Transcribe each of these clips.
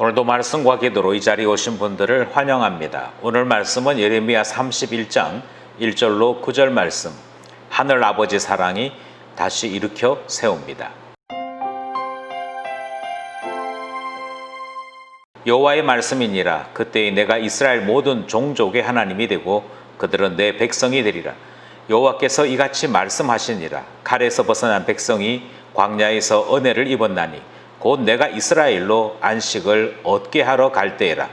오늘도 말씀과 기도로 이 자리에 오신 분들을 환영합니다. 오늘 말씀은 예레미야 31장 1절로 9절 말씀. 하늘 아버지 사랑이 다시 일으켜 세웁니다. 여호와의 말씀이니라 그때에 내가 이스라엘 모든 종족의 하나님이 되고 그들은 내 백성이 되리라 여호와께서 이같이 말씀하시니라 칼에서 벗어난 백성이 광야에서 은혜를 입었나니 곧 내가 이스라엘로 안식을 얻게 하러 갈 때에라.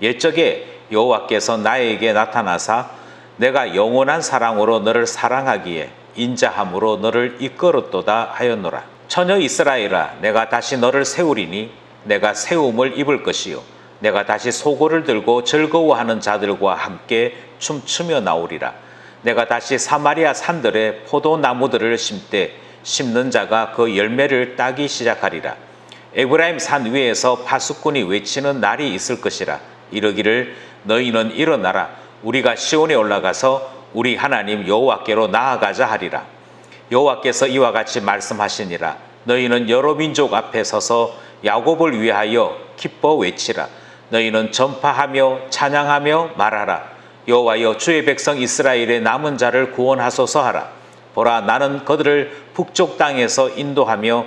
옛적에 여호와께서 나에게 나타나사 내가 영원한 사랑으로 너를 사랑하기에 인자함으로 너를 이끌었도다 하였노라. 처녀 이스라엘아 내가 다시 너를 세우리니 내가 세움을 입을 것이요. 내가 다시 소고를 들고 즐거워하는 자들과 함께 춤추며 나오리라. 내가 다시 사마리아 산들에 포도나무들을 심되 심는 자가 그 열매를 따기 시작하리라 에브라임 산 위에서 파수꾼이 외치는 날이 있을 것이라. 이러기를 너희는 일어나라. 우리가 시온에 올라가서 우리 하나님 여호와께로 나아가자 하리라. 여호와께서 이와 같이 말씀하시니라. 너희는 여러 민족 앞에 서서 야곱을 위하여 기뻐 외치라. 너희는 전파하며 찬양하며 말하라. 여호와여 주의 백성 이스라엘의 남은 자를 구원하소서 하라. 보라 나는 그들을 북쪽 땅에서 인도하며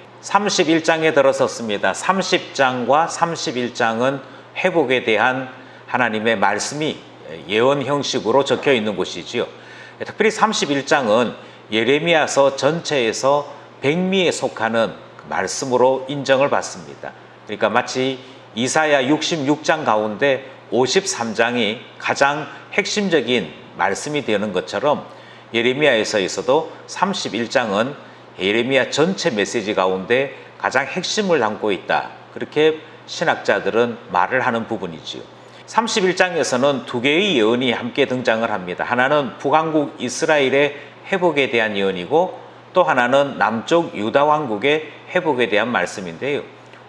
31장에 들어섰습니다. 30장과 31장은 회복에 대한 하나님의 말씀이 예언 형식으로 적혀 있는 곳이지요. 특별히 31장은 예레미야서 전체에서 백미에 속하는 말씀으로 인정을 받습니다. 그러니까 마치 이사야 66장 가운데 53장이 가장 핵심적인 말씀이 되는 것처럼 예레미야에서에서도 31장은 예레미야 전체 메시지 가운데 가장 핵심을 담고 있다. 그렇게 신학자들은 말을 하는 부분이지요. 31장에서는 두 개의 예언이 함께 등장을 합니다. 하나는 북왕국 이스라엘의 회복에 대한 예언이고 또 하나는 남쪽 유다 왕국의 회복에 대한 말씀인데요.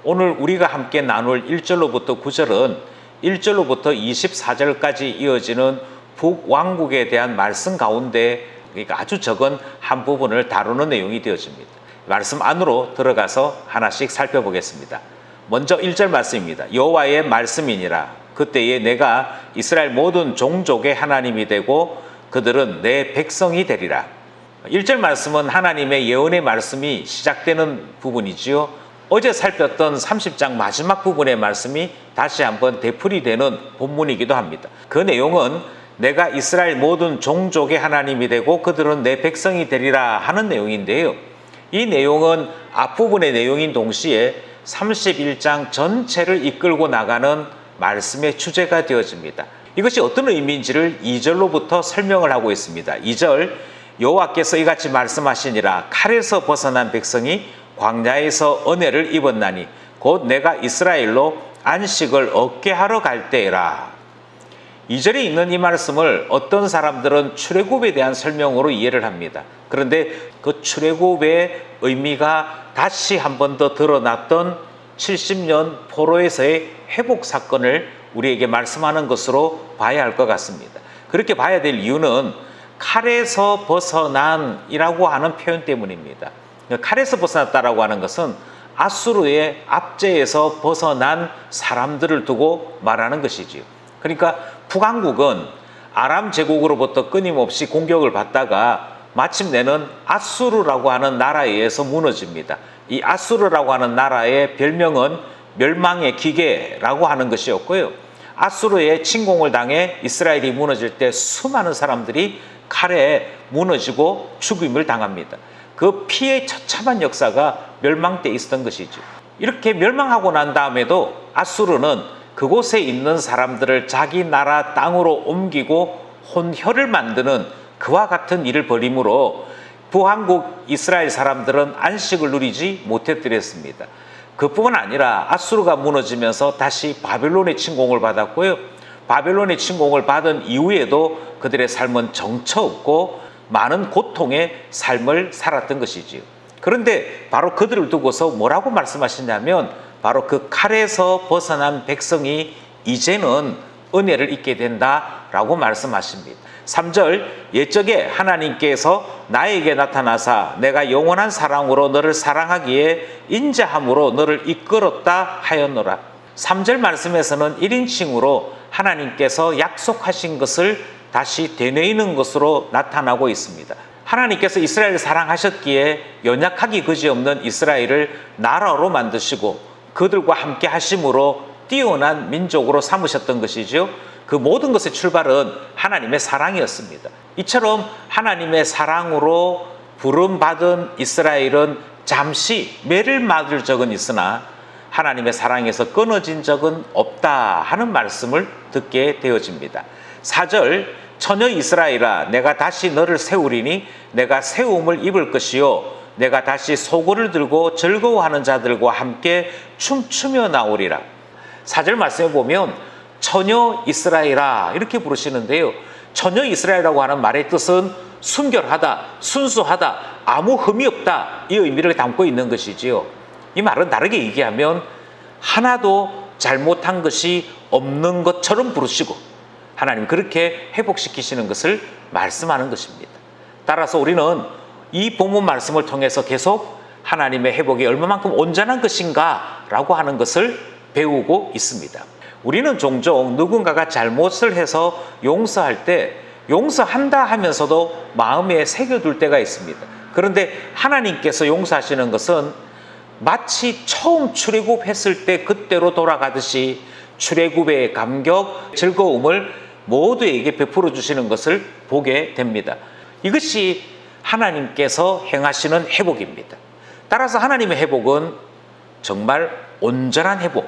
오늘 우리가 함께 나눌 1절로부터 9절은 1절로부터 24절까지 이어지는 북왕국에 대한 말씀 가운데 그러니까 아주 적은 한 부분을 다루는 내용이 되어집니다. 말씀 안으로 들어가서 하나씩 살펴보겠습니다. 먼저 1절 말씀입니다. 여호와의 말씀이니라 그때에 내가 이스라엘 모든 종족의 하나님이 되고 그들은 내 백성이 되리라. 1절 말씀은 하나님의 예언의 말씀이 시작되는 부분이지요. 어제 살폈던 30장 마지막 부분의 말씀이 다시 한번 되풀이되는 본문이기도 합니다. 그 내용은 내가 이스라엘 모든 종족의 하나님이 되고 그들은 내 백성이 되리라 하는 내용인데요. 이 내용은 앞부분의 내용인 동시에 31장 전체를 이끌고 나가는 말씀의 주제가 되어집니다. 이것이 어떤 의미인지를 2절로부터 설명을 하고 있습니다. 2절 여호와께서 이같이 말씀하시니라 칼에서 벗어난 백성이 광야에서 은혜를 입었나니 곧 내가 이스라엘로 안식을 얻게 하러 갈 때라. 2절에 있는 이 말씀을 어떤 사람들은 출애굽에 대한 설명으로 이해를 합니다. 그런데 그 출애굽의 의미가 다시 한 번 더 드러났던 70년 포로에서의 회복 사건을 우리에게 말씀하는 것으로 봐야 할 것 같습니다. 그렇게 봐야 될 이유는 칼에서 벗어난이라고 하는 표현 때문입니다. 칼에서 벗어났다라고 하는 것은 아수르의 압제에서 벗어난 사람들을 두고 말하는 것이지요. 그러니까 북왕국은 아람 제국으로부터 끊임없이 공격을 받다가 마침내는 아수르라고 하는 나라에 의해서 무너집니다. 이 아수르라고 하는 나라의 별명은 멸망의 기계라고 하는 것이었고요. 아수르의 침공을 당해 이스라엘이 무너질 때 수많은 사람들이 칼에 무너지고 죽임을 당합니다. 그 피의 처참한 역사가 멸망 때 있었던 것이죠. 이렇게 멸망하고 난 다음에도 아수르는 그곳에 있는 사람들을 자기 나라 땅으로 옮기고 혼혈을 만드는 그와 같은 일을 벌임으로 부한국 이스라엘 사람들은 안식을 누리지 못했더랬습니다. 그뿐만 아니라 아수르가 무너지면서 다시 바벨론의 침공을 받았고요. 바벨론의 침공을 받은 이후에도 그들의 삶은 정처 없고 많은 고통의 삶을 살았던 것이지요. 그런데 바로 그들을 두고서 뭐라고 말씀하시냐면 바로 그 칼에서 벗어난 백성이 이제는 은혜를 잊게 된다라고 말씀하십니다. 3절 옛적에 하나님께서 나에게 나타나사 내가 영원한 사랑으로 너를 사랑하기에 인자함으로 너를 이끌었다 하였노라. 3절 말씀에서는 1인칭으로 하나님께서 약속하신 것을 다시 되뇌이는 것으로 나타나고 있습니다. 하나님께서 이스라엘을 사랑하셨기에 연약하기 그지없는 이스라엘을 나라로 만드시고 그들과 함께 하심으로 뛰어난 민족으로 삼으셨던 것이죠. 그 모든 것의 출발은 하나님의 사랑이었습니다. 이처럼 하나님의 사랑으로 부름받은 이스라엘은 잠시 매를 맞을 적은 있으나 하나님의 사랑에서 끊어진 적은 없다 하는 말씀을 듣게 되어집니다. 4절 처녀 이스라엘아 내가 다시 너를 세우리니 내가 세움을 입을 것이요 내가 다시 소고를 들고 즐거워하는 자들과 함께 춤추며 나오리라. 4절 말씀에 보면 처녀 이스라엘아 이렇게 부르시는데요. 처녀 이스라엘이라고 하는 말의 뜻은 순결하다, 순수하다, 아무 흠이 없다 이 의미를 담고 있는 것이지요. 이 말은 다르게 얘기하면 하나도 잘못한 것이 없는 것처럼 부르시고 하나님 그렇게 회복시키시는 것을 말씀하는 것입니다. 따라서 우리는 이 본문 말씀을 통해서 계속 하나님의 회복이 얼마만큼 온전한 것인가라고 하는 것을 배우고 있습니다. 우리는 종종 누군가가 잘못을 해서 용서할 때 용서한다 하면서도 마음에 새겨둘 때가 있습니다. 그런데 하나님께서 용서하시는 것은 마치 처음 출애굽했을 때 그때로 돌아가듯이 출애굽의 감격, 즐거움을 모두에게 베풀어 주시는 것을 보게 됩니다. 이것이 하나님께서 행하시는 회복입니다. 따라서 하나님의 회복은 정말 온전한 회복,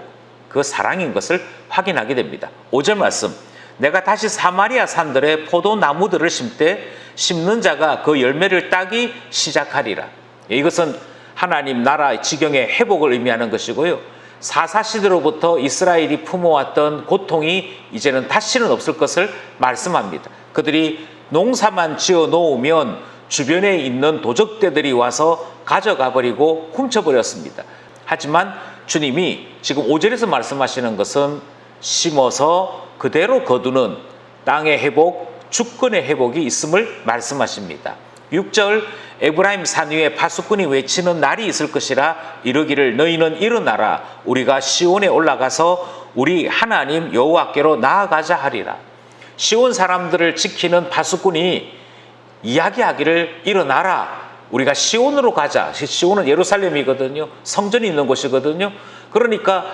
그 사랑인 것을 확인하게 됩니다. 5절 말씀. 내가 다시 사마리아 산들의 포도나무들을 심때 심는 자가 그 열매를 따기 시작하리라. 이것은 하나님 나라 지경의 회복을 의미하는 것이고요. 사사시대로부터 이스라엘이 품어왔던 고통이 이제는 다시는 없을 것을 말씀합니다. 그들이 농사만 지어 놓으면 주변에 있는 도적대들이 와서 가져가 버리고 훔쳐버렸습니다. 하지만 주님이 지금 5절에서 말씀하시는 것은 심어서 그대로 거두는 땅의 회복, 주권의 회복이 있음을 말씀하십니다. 6절 에브라임 산 위에 파수꾼이 외치는 날이 있을 것이라 이르기를 너희는 일어나라 우리가 시온에 올라가서 우리 하나님 여호와께로 나아가자 하리라. 시온 사람들을 지키는 파수꾼이 이야기하기를 일어나라. 우리가 시온으로 가자. 시온은 예루살렘이거든요. 성전이 있는 곳이거든요. 그러니까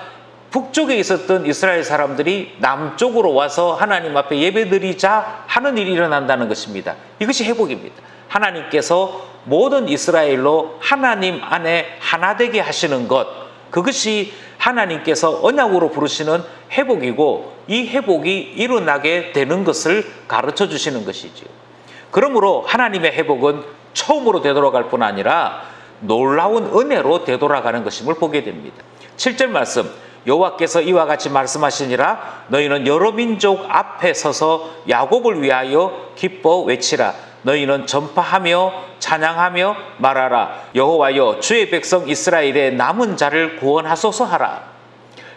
북쪽에 있었던 이스라엘 사람들이 남쪽으로 와서 하나님 앞에 예배드리자 하는 일이 일어난다는 것입니다. 이것이 회복입니다. 하나님께서 모든 이스라엘로 하나님 안에 하나 되게 하시는 것, 그것이 하나님께서 언약으로 부르시는 회복이고 이 회복이 일어나게 되는 것을 가르쳐 주시는 것이지요. 그러므로 하나님의 회복은 처음으로 되돌아갈 뿐 아니라 놀라운 은혜로 되돌아가는 것임을 보게 됩니다. 7절 말씀 여호와께서 이와 같이 말씀하시니라 너희는 여러 민족 앞에 서서 야곱을 위하여 기뻐 외치라 너희는 전파하며 찬양하며 말하라 여호와여 주의 백성 이스라엘의 남은 자를 구원하소서 하라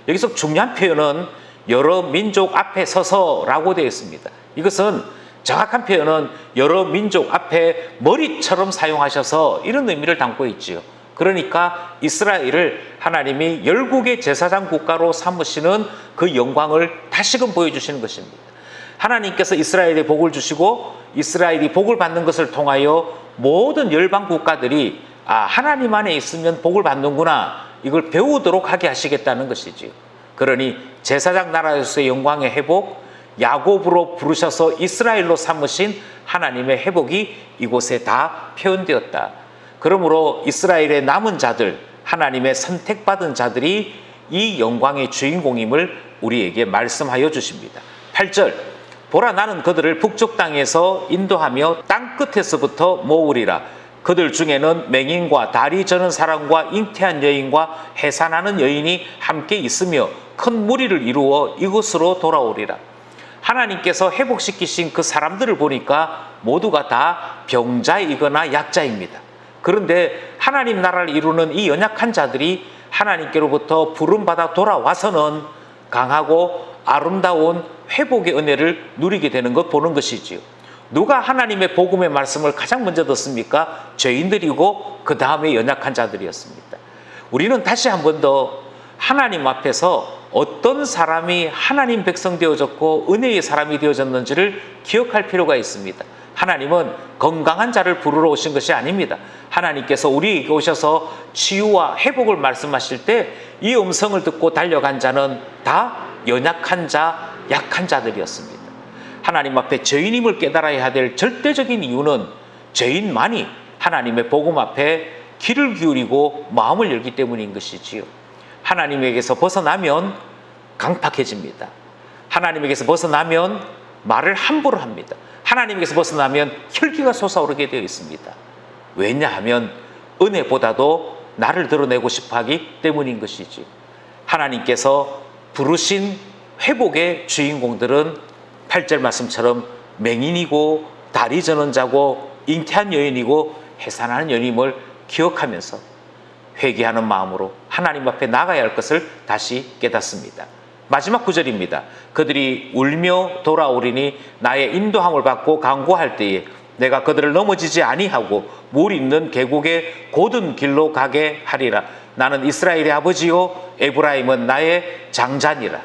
여기서 중요한 표현은 여러 민족 앞에 서서라고 되어 있습니다. 이것은 정확한 표현은 여러 민족 앞에 머리처럼 사용하셔서 이런 의미를 담고 있지요. 그러니까 이스라엘을 하나님이 열국의 제사장 국가로 삼으시는 그 영광을 다시금 보여주시는 것입니다. 하나님께서 이스라엘에 복을 주시고 이스라엘이 복을 받는 것을 통하여 모든 열방 국가들이 아 하나님 안에 있으면 복을 받는구나 이걸 배우도록 하게 하시겠다는 것이지요. 그러니 제사장 나라에서의 영광의 회복, 야곱으로 부르셔서 이스라엘로 삼으신 하나님의 회복이 이곳에 다 표현되었다. 그러므로 이스라엘의 남은 자들, 하나님의 선택받은 자들이 이 영광의 주인공임을 우리에게 말씀하여 주십니다. 8절 보라 나는 그들을 북쪽 땅에서 인도하며 땅 끝에서부터 모으리라 그들 중에는 맹인과 다리 저는 사람과 잉태한 여인과 해산하는 여인이 함께 있으며 큰 무리를 이루어 이곳으로 돌아오리라. 하나님께서 회복시키신 그 사람들을 보니까 모두가 다 병자이거나 약자입니다. 그런데 하나님 나라를 이루는 이 연약한 자들이 하나님께로부터 부름받아 돌아와서는 강하고 아름다운 회복의 은혜를 누리게 되는 것 보는 것이지요. 누가 하나님의 복음의 말씀을 가장 먼저 듣습니까? 죄인들이고 그 다음에 연약한 자들이었습니다. 우리는 다시 한 번 더 하나님 앞에서 어떤 사람이 하나님 백성 되어졌고 은혜의 사람이 되어졌는지를 기억할 필요가 있습니다. 하나님은 건강한 자를 부르러 오신 것이 아닙니다. 하나님께서 우리에게 오셔서 치유와 회복을 말씀하실 때 이 음성을 듣고 달려간 자는 다 연약한 자, 약한 자들이었습니다. 하나님 앞에 죄인임을 깨달아야 될 절대적인 이유는 죄인만이 하나님의 복음 앞에 귀를 기울이고 마음을 열기 때문인 것이지요. 하나님에게서 벗어나면 강팍해집니다. 하나님에게서 벗어나면 말을 함부로 합니다. 하나님에게서 벗어나면 혈기가 솟아오르게 되어 있습니다. 왜냐하면 은혜보다도 나를 드러내고 싶어 하기 때문인 것이지. 하나님께서 부르신 회복의 주인공들은 8절 말씀처럼 맹인이고 다리 저는 자고 잉태한 여인이고 해산하는 여인임을 기억하면서 회개하는 마음으로 하나님 앞에 나가야 할 것을 다시 깨닫습니다. 마지막 구절입니다. 그들이 울며 돌아오리니 나의 인도함을 받고 강구할 때에 내가 그들을 넘어지지 아니하고 물 있는 계곡의 고든 길로 가게 하리라. 나는 이스라엘의 아버지요 에브라임은 나의 장자니라.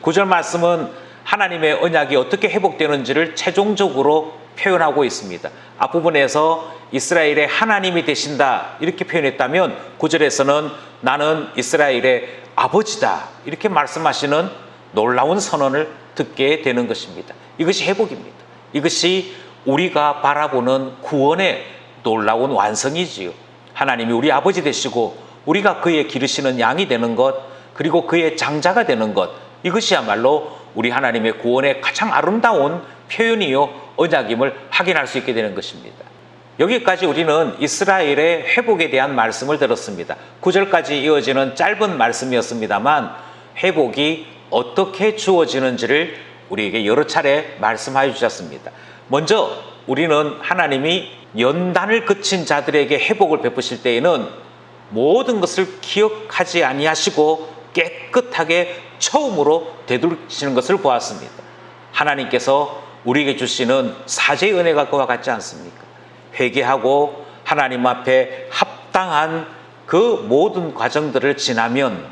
구절 말씀은 하나님의 언약이 어떻게 회복되는지를 최종적으로 표현하고 있습니다. 앞부분에서 이스라엘의 하나님이 되신다 이렇게 표현했다면 구절에서는 나는 이스라엘의 아버지다 이렇게 말씀하시는 놀라운 선언을 듣게 되는 것입니다. 이것이 회복입니다. 이것이 우리가 바라보는 구원의 놀라운 완성이지요. 하나님이 우리 아버지 되시고 우리가 그의 기르시는 양이 되는 것 그리고 그의 장자가 되는 것 이것이야말로 우리 하나님의 구원의 가장 아름다운 표현이요 언약임을 확인할 수 있게 되는 것입니다. 여기까지 우리는 이스라엘의 회복에 대한 말씀을 들었습니다. 9절까지 이어지는 짧은 말씀이었습니다만 회복이 어떻게 주어지는지를 우리에게 여러 차례 말씀하여 주셨습니다. 먼저 우리는 하나님이 연단을 그친 자들에게 회복을 베푸실 때에는 모든 것을 기억하지 아니하시고 깨끗하게 처음으로 되돌리시는 것을 보았습니다. 하나님께서 우리에게 주시는 사죄의 은혜가 그와 같지 않습니까? 회개하고 하나님 앞에 합당한 그 모든 과정들을 지나면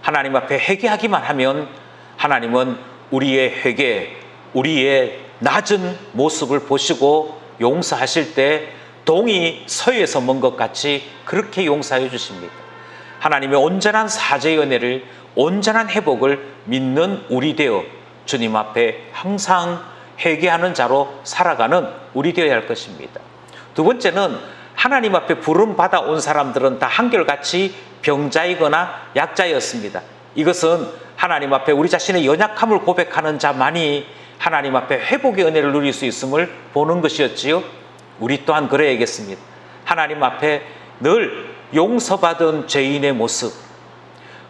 하나님 앞에 회개하기만 하면 하나님은 우리의 회개, 우리의 낮은 모습을 보시고 용서하실 때 동이 서에서 먼 것 같이 그렇게 용서해 주십니다. 하나님의 온전한 사죄의 은혜를 온전한 회복을 믿는 우리 되어 주님 앞에 항상 회개하는 자로 살아가는 우리 되어야 할 것입니다. 두 번째는 하나님 앞에 부름 받아 온 사람들은 다 한결같이 병자이거나 약자였습니다. 이것은 하나님 앞에 우리 자신의 연약함을 고백하는 자만이 하나님 앞에 회복의 은혜를 누릴 수 있음을 보는 것이었지요. 우리 또한 그래야겠습니다. 하나님 앞에 늘 용서받은 죄인의 모습,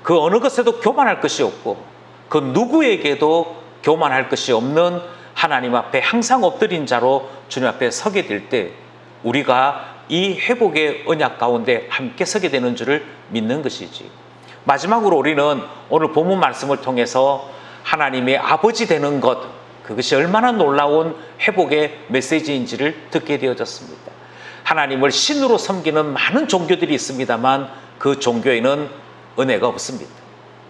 그 어느 것에도 교만할 것이 없고, 그 누구에게도 교만할 것이 없는 하나님 앞에 항상 엎드린 자로 주님 앞에 서게 될 때, 우리가 이 회복의 언약 가운데 함께 서게 되는 줄을 믿는 것이지. 마지막으로 우리는 오늘 본문 말씀을 통해서 하나님의 아버지 되는 것, 그것이 얼마나 놀라운 회복의 메시지인지를 듣게 되어졌습니다. 하나님을 신으로 섬기는 많은 종교들이 있습니다만 그 종교에는 은혜가 없습니다.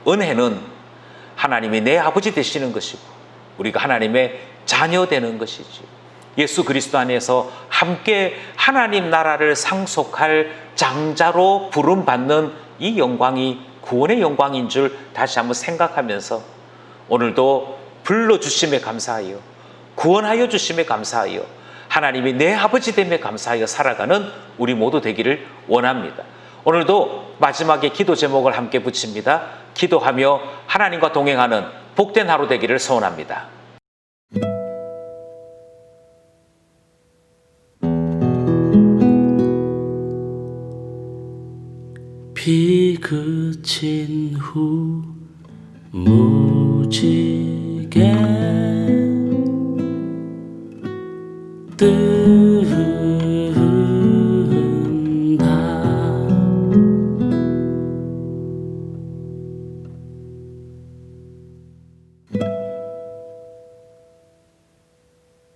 은혜는 하나님이 내 아버지 되시는 것이고 우리가 하나님의 자녀 되는 것이지. 예수 그리스도 안에서 함께 하나님 나라를 상속할 장자로 부름 받는 이 영광이 구원의 영광인 줄 다시 한번 생각하면서 오늘도 불러 주심에 감사하여 구원하여 주심에 감사하여 하나님이 내 아버지 됨에 감사하여 살아가는 우리 모두 되기를 원합니다. 오늘도 마지막에 기도 제목을 함께 붙입니다. 기도하며 하나님과 동행하는 복된 하루 되기를 소원합니다. 비 그친 후 무지개